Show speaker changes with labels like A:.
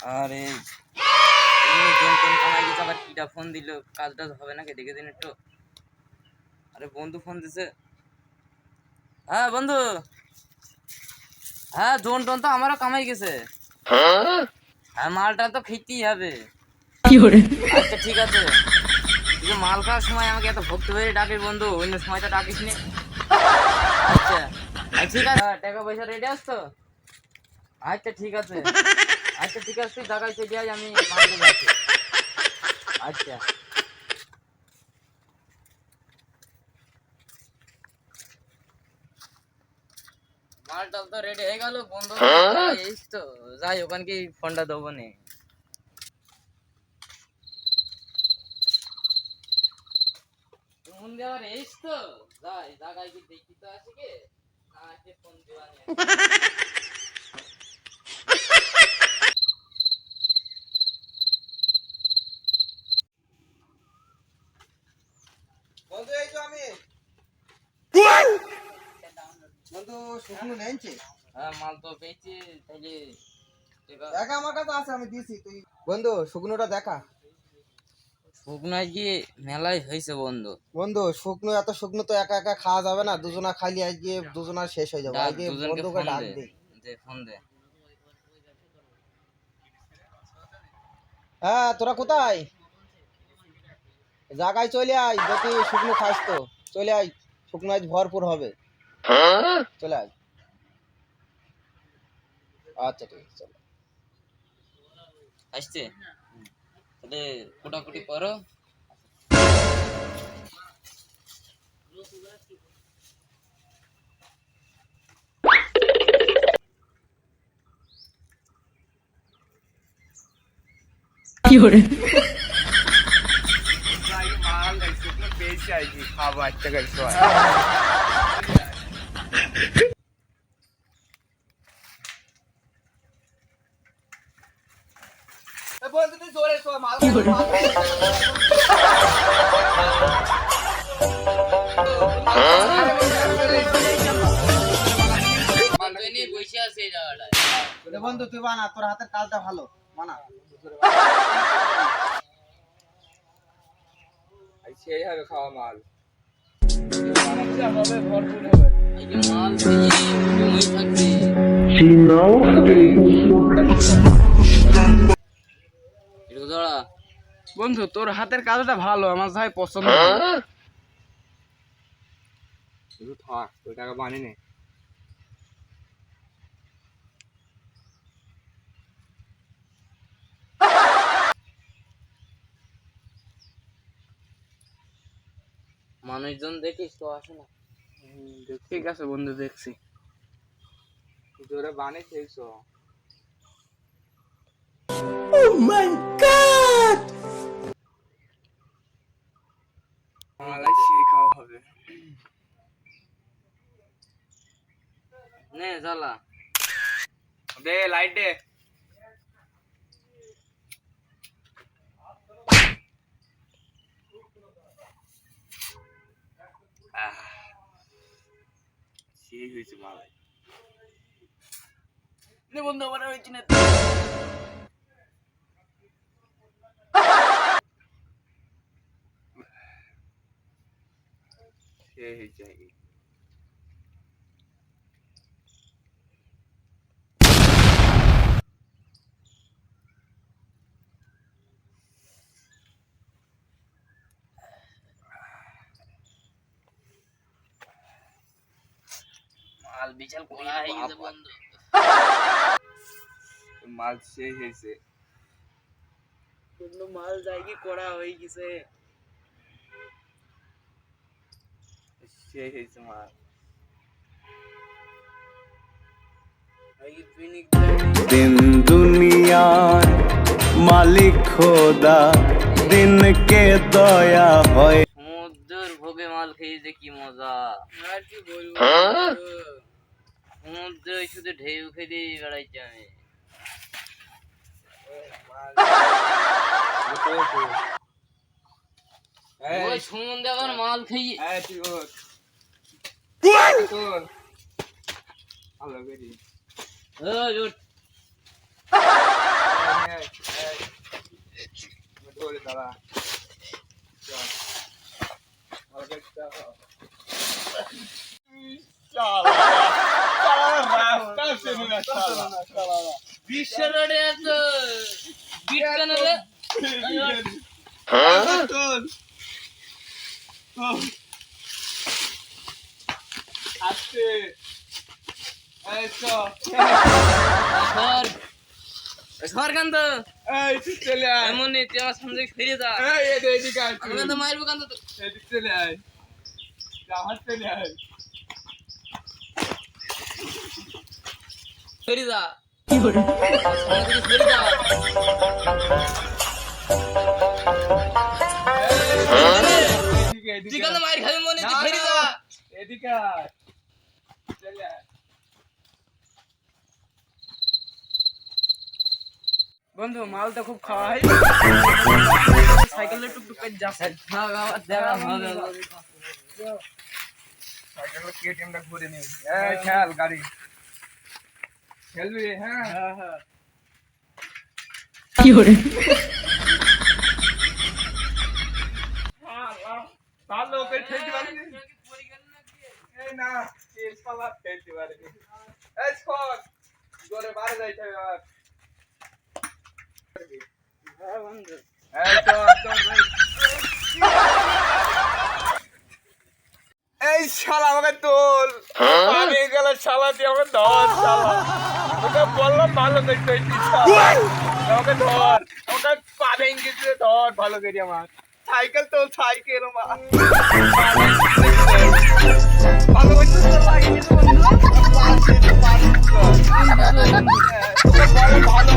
A: আরে আবার কিটা ফোন দিল কাজ টাজ হবে নাকি দেখে দিন একটু। আরে বন্ধু ফোন দিছে। হ্যাঁ বন্ধু। হ্যাঁ জন টোন তো আমারও কামাই গেছে। হ্যাঁ মালটা তো খেতেই হবে। আচ্ছা ঠিক আছে। তুই মাল খাওয়ার সময় আমাকে এত ভক্তি হয়ে ডাকিস বন্ধু। অন্য সময় তো ডাকিস নি। আচ্ছা। আচ্ছা, ঠিক আছে। টাকা পয়সা রেডি আস তো? আচ্ছা ঠিক আছে। আচ্ছা ঠিক আছে জায়গায় আয় আমি আচ্ছা। মালটা তো রেডি হয়ে গেল বন্ধু। এই তো যাই ওখানে কি ফোনটা দেবো নি। ফোন দেওয়ার এইস তো যাই জায়গায় কি দেখি তো আছে কি না আছে ফোন দেওয়া নেই
B: বন্ধু এই তো আমি বন্ধু শুকনো নেনছে?
A: হ্যাঁ মাল তো পেয়েছি তাহলে
B: দেখা আমার কাছে আছে আমি দিছি তুই বন্ধু শুকনোটা দেখা।
A: শুকনো গিয়ে মেলায় হয়েছে বন্ধু।
B: বন্ধু শুকনো এত শুকনো তো একা একা খাওয়া যাবে না দুজনা খাইলে আজকে দুজনা শেষ হয়ে যাবে। আজকে বন্ধুকে ডাক
A: দে
B: দে।
A: দে ফোন দে।
B: হ্যাঁ তোরা কোথায়? জায়গায় চলে আয় যদি শুকনো খাস তো। চলে আয় শুকনো আজ ভরপুর হবে। চলে আয় আচ্ছা ঠিক আছে চলো
A: আসছে? তাহলে কোটাকুটি করো।
B: বন্ধু তুই জোরে শো মাল
A: বন্ধু,
B: তুই বানা তোর হাতের কাজটা ভালো বানা
C: সেই হবে খাওয়া মাল
A: এই যে মাল।
C: বন্ধু তোর হাতের কাজটা ভালো আমার ভাই পছন্দ থাক ওই টাকা বানিয়ে নে।
A: মানুষজন দেখিস তো আসে না।
C: ঠিক আছে বন্ধু দেখছি। তোরা বানিয়ে খেয়েছো। মালাই সেই খাওয়া হবে।
A: নে জ্বালা।
C: দে লাইট দে। সেই হয়েছে মালাই
A: নে বন্ধু আমার হয়েছে না
C: সেই হয়েছে
A: মাল বিশাল হয়ে গেছে বন্ধু।
C: মাল সেই হয়েছে।
A: বন্ধু মাল জায়গি করা হয়ে গেছে?
C: সেই হয়েছে মাল।
D: दिन দুনিয়ার মালিক খোদা দিন কে দয়া হয়।
A: সমুদ্রের ভোগে মাল খেয়ে যে কি মজা।
C: আর কি বলব?
A: সমুদ্রে শুধু ঢেউ খেয়ে বেড়াইছি আমি ওই সমুদ্রে আবার মাল খেয়ে।
C: ভালো করি।
A: ওই ওঠ।
C: নে, দাঁড়া চল। ভালো করে চল। শালা, শালা, রাস্তা না,
A: রোডে এত বিট কেন রে
C: চল। চল। আস্তে।
A: সর সর কান্ত
C: এই চলে আয়।
A: এমন নেই তুই আমার সামনে ফিরে যা
C: এই, এদিকে, এদিকে আয়
A: আমি তো মারবো কান্ত তো
C: এদিকে চলে আয়। আমার চলে আয়।
A: ফিরে খাবি মনে ফিরে
C: এদিকে।
B: বন্ধু মাল তো খুব খাওয়াই। সাইকেলে টুকটুক করে যাচ্ছে।
A: থাক আমার দেখা হবে
C: সাইকেলে কেটিএমটা ঘুরে নিই। এই, খেল গাড়ি। খেলবি হ্যাঁ।
B: হ্যাঁ হ্যাঁ
C: খেলতে পারিনি? এই না এই শালা খেলতে পারিনি। এই স্কট জোরে বাইরে যাইতে হবে আবার।
B: হ্যাঁ বন্ধু
C: এই চল চল ভাই। এই শালা আমাকে তোল পানি গেল শালা দিয়ে আমাকে ধর শালা। ওকে বললাম ভালো দেখতে ওকে ধর ওকে পা ভেঙে ধর ভালো করে আমার। সাইকেল তো সাইকেল আমার ভালো করছিস তো লাগিয়ে দিতে বন্ধু ভালো